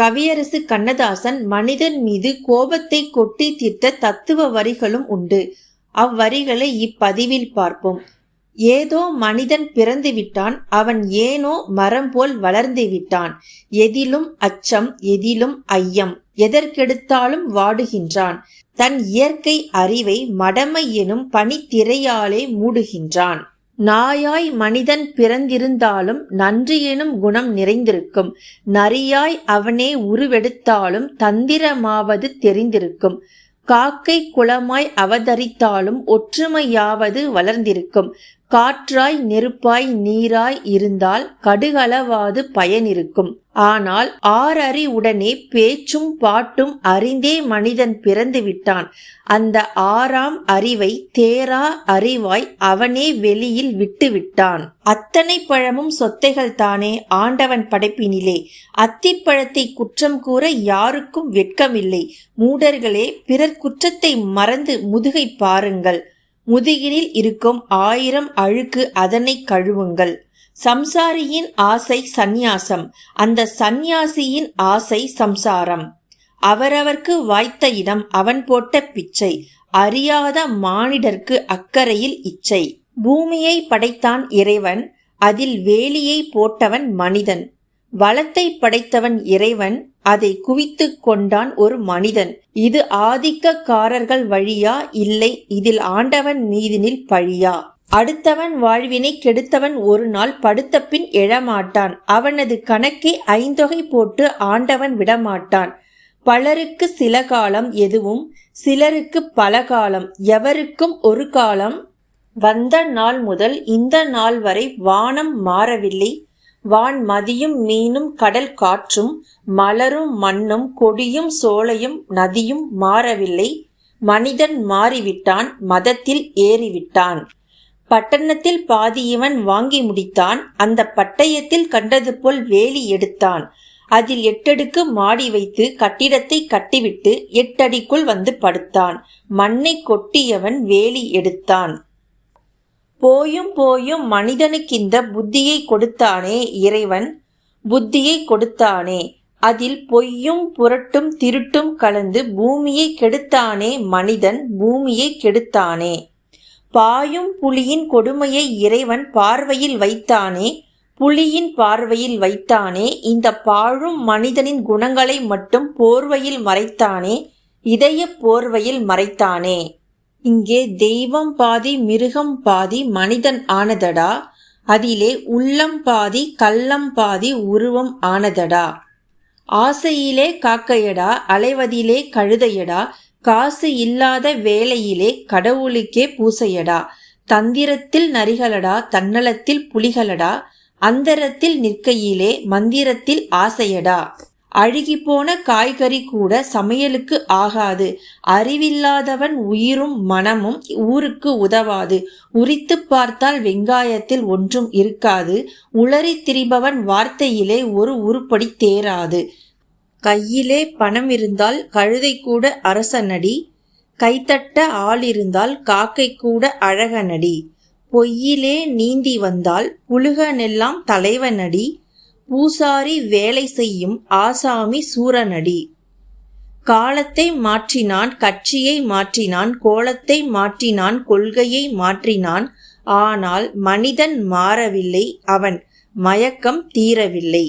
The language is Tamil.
கவியரசு கண்ணதாசன் மனிதன் மீது கோபத்தை கொட்டி தீர்த்த தத்துவ வரிகளும் உண்டு. அவ்வரிகளை இப்பதிவில் பார்ப்போம். ஏதோ மனிதன் பிறந்து விட்டான் அவன் ஏனோ மரம் போல் வளர்ந்து விட்டான். எதிலும் அச்சம் எதிலும் ஐயம் எதற்கெடுத்தாலும் வாடுகின்றான். தன் இயற்கை அறிவை மடமை எனும் பனித்திரையாலே மூடுகின்றான். நாயாய் மனிதன் பிறந்திருந்தாலும் நன்றி எனும் குணம் நிறைந்திருக்கும். நரியாய் அவனே உருவெடுத்தாலும் தந்திரமாவது தெரிந்திருக்கும். காக்கை குளமாய் அவதரித்தாலும் ஒற்றுமையாவது வளர்ந்திருக்கும். காற்றாய் நெருப்பாய் நீராய் இருந்தால் கடுகளவாது பயனிருக்கும். ஆனால் ஆறறி உடனே பேச்சும் பாட்டும் அறிந்தே மனிதன் பிறந்து விட்டான். அந்த ஆறாம் அறிவை தேரா அறிவாய் அவனே வெளியில் விட்டுவிட்டான் அத்தனை பழமும் சொத்தைகள் தானே ஆண்டவன் படைப்பினிலே. அத்திப்பழத்தை குற்றம் கூற யாருக்கும் வெட்கமில்லை. மூடர்களே பிறர் குற்றத்தை மறந்து முதுகை பாருங்கள். முதுகினில் இருக்கும் ஆயிரம் அழுக்கு அதனை கழுவுங்கள். சம்சாரியின் ஆசை சந்நியாசம். அந்த சந்நியாசியின் ஆசை சம்சாரம். அவரவர்க்கு வாய்த்த இடம் அவன் போட்ட பிச்சை. அறியாத மானிடர்க்கு அக்கறையில் இச்சை. பூமியை படைத்தான் இறைவன். அதில் வேலியை போட்டவன் மனிதன். வளத்தை படைத்தவன் இறைவன். அதை குவித்து கொண்டான் ஒரு மனிதன். இது ஆதிக்கக்காரர்கள் வழியா? இல்லை இதில் ஆண்டவன் மீதினில் பழியா? அடுத்தவன் வாழ்வினை கெடுத்தவன் ஒரு நாள் படுத்த பின் எழமாட்டான். அவனது கணக்கே ஐந்தொகை போட்டு ஆண்டவன் விடமாட்டான். பலருக்கு சில காலம் எதுவும் சிலருக்கு பல காலம் எவருக்கும் ஒரு காலம். வந்த நாள் முதல் இந்த நாள் வரை வானம் மாறவில்லை. வான் மதியும் மீனும் கடல் காற்றும் மலரும் மண்ணும் கொடியும் சோலையும் நதியும் மாறவில்லை. மனிதன் மாறிவிட்டான் மதத்தில் ஏறிவிட்டான். பட்டணத்தில் பாதி இவன் வாங்கி முடித்தான் அந்த பட்டயத்தில் கண்டது போல் வேலி எடுத்தான். அதில் எட்டடுக்கு மாடி வைத்து கட்டிடத்தை கட்டிவிட்டு எட்டடிக்குள் வந்து படுத்தான். மண்ணை கொட்டியவன் வேலி எடுத்தான். போயும் போயும் மனிதனுக்கிந்த புத்தியை கொடுத்தானே இறைவன்? புத்தியை கொடுத்தானே. அதில் பொய்யும் புரட்டும் திருட்டும் கலந்து பூமியை கெடுத்தானே மனிதன் பூமியை கெடுத்தானே. பாயும் புலியின் கொடுமையை இறைவன் பார்வையில் வைத்தானே புலியின் பார்வையில் வைத்தானே இந்த பாழும் மனிதனின் குணங்களை மட்டும் போர்வையில் மறைத்தானே இதய போர்வையில் மறைத்தானே. இங்கே தெய்வம் பாதி மிருகம் பாதி மனிதன் ஆனதடா? அதிலே உள்ளம் பாதி கள்ளம் பாதி உருவம் ஆனதடா? ஆசையிலே காக்கையடா அலைவதிலே கழுதையடா காசு இல்லாத வேலையிலே கடவுளுக்கே பூசையடா? தந்திரத்தில் நரிகளடா தன்னலத்தில் புலிகளடா? அந்தரத்தில் நிற்கையிலே மந்திரத்தில் ஆசையடா? அழுகிப்போன காய்கறி கூட சமையலுக்கு ஆகாது. அறிவில்லாதவன் உயிரும் மனமும் ஊருக்கு உதவாது. உரித்து பார்த்தால் வெங்காயத்தில் ஒன்றும் இருக்காது. உளறி திரிபவன் வார்த்தையிலே ஒரு உருப்படி தேராது கையிலே பணம் இருந்தால் கழுதை கூட அரசனடி. கைத்தட்ட ஆள் இருந்தால் காக்கை கூட அழகனடி. பொய்யிலே நீந்தி வந்தால் புழுகனெல்லாம் தலைவனடி. பூசாரி வேலை செய்யும் ஆசாமி சூரனடி. காலத்தை மாற்றினான் கட்சியை மாற்றினான் கோலத்தை மாற்றினான் கொள்கையை மாற்றினான். ஆனால் மனிதன் மாறவில்லை அவன் மயக்கம் தீரவில்லை.